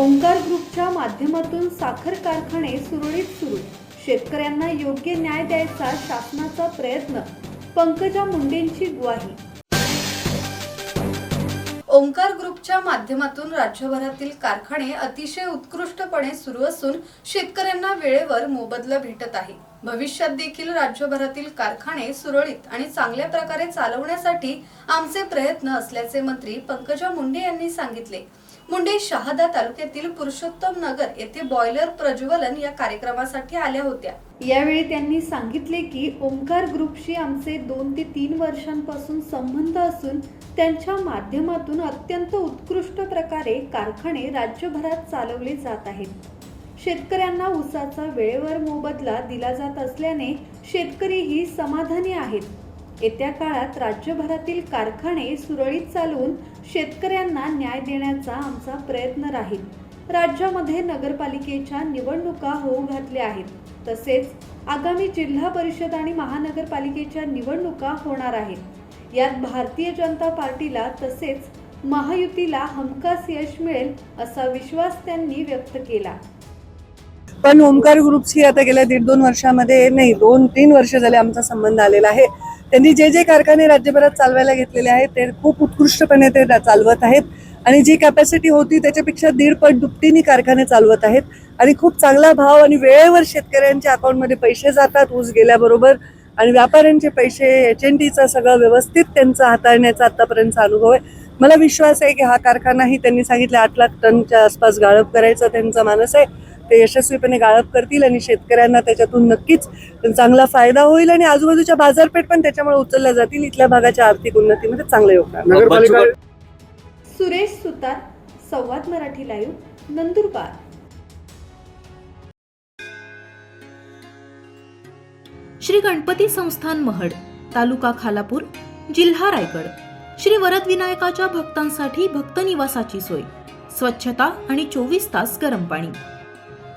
ओंकार ग्रुपच्या माध्यमातून साखर कारखाने सुरळीत सुरू. शेतकऱ्यांना योग्य न्याय द्यायचा शासनाचा प्रयत्न. पंकजा मुंडेंची ग्वाही. ओंकार ग्रुपच्या माध्यमातून राज्यभरातील कारखाने अतिशय उत्कृष्टपणे सुरू असून शेतकऱ्यांना वेळेवर मोबदला भेटत आहे. भविष्यात देखील राज्यभरातील कारखाने सुरळीत आणि चांगल्या प्रकारे चालवण्यासाठी आमचे प्रयत्न असल्याचे मंत्री पंकजा मुंडे यांनी सांगितले. मुंडे शहादा तालुक्यातील पुरुषोत्तम नगर येथे बॉयलर प्रज्वलन या कार्यक्रमासाठी आल्या होत्या. यावेळी त्यांनी सांगितले की ओंकार ग्रुपशी आमचे दोन ते तीन वर्षांपासून संबंध असून त्यांच्या माध्यमातून अत्यंत उत्कृष्ट प्रकारे कारखाने राज्यभरात चालवले जात आहेत. शेतकऱ्यांना ऊसाचा वेळेवर मोबदला दिला जात असल्याने शेतकरीही समाधानी आहेत. येत्या काळात राज्यभरातील कारखाने सुरळीत चालवून शेतकऱ्यांना न्याय देण्याचा आमचा प्रयत्न राहील. राज्यामध्ये नगरपालिकेच्या निवडणुका होऊ घातल्या आहेत. तसेच आगामी जिल्हा परिषद आणि महानगरपालिकेच्या निवडणुका होणार आहेत. यात भारतीय जनता पार्टीला तसेच महायुतीला हमखास यश मिळेल असा विश्वास त्यांनी व्यक्त केला. पण ओमकार ग्रुपशी आता गेल्या दीड दोन वर्षामध्ये नाही दोन तीन वर्ष झाले आमचा संबंध आलेला आहे. त्यांनी जे जे कारखाने राज्यभरात चालवायला घेतलेले आहेत ते खूप उत्कृष्टपणे ते चालवत आहेत. आणि जी कॅपॅसिटी होती त्याच्यापेक्षा दीडपट दुपटीने कारखाने चालवत आहेत. आणि खूप चांगला भाव आणि वेळेवर शेतकऱ्यांच्या अकाउंटमध्ये पैसे जातात ऊस गेल्याबरोबर. आणि व्यापाऱ्यांचे पैसे एच एन टीचा सगळं व्यवस्थित त्यांचा हाताळण्याचा आतापर्यंतचा अनुभव आहे. मला विश्वास आहे की हा कारखानाही त्यांनी सांगितलं आठ लाख टनच्या आसपास गाळप करायचा त्यांचा मानस आहे. ते यशस्वीपणे गाळप करतील आणि शेतकऱ्यांना त्याच्यातून नक्कीच चांगला फायदा होईल आणि आजूबाजूच्या बाजारपेठ पण त्याच्यामुळे उचलल्या जातील. इथल्या भागाच्या आर्थिक उन्नतीमध्ये चांगलं योगदान. सुरेश सुतार संवाद मराठी लाईव्ह नंदुरबार. श्री गणपती संस्थान महड तालुका खालापूर जिल्हा रायगड. श्री वरदविनायकाच्या भक्तांसाठी भक्त निवासाची सोय. स्वच्छता आणि चोवीस तास गरम पाणी.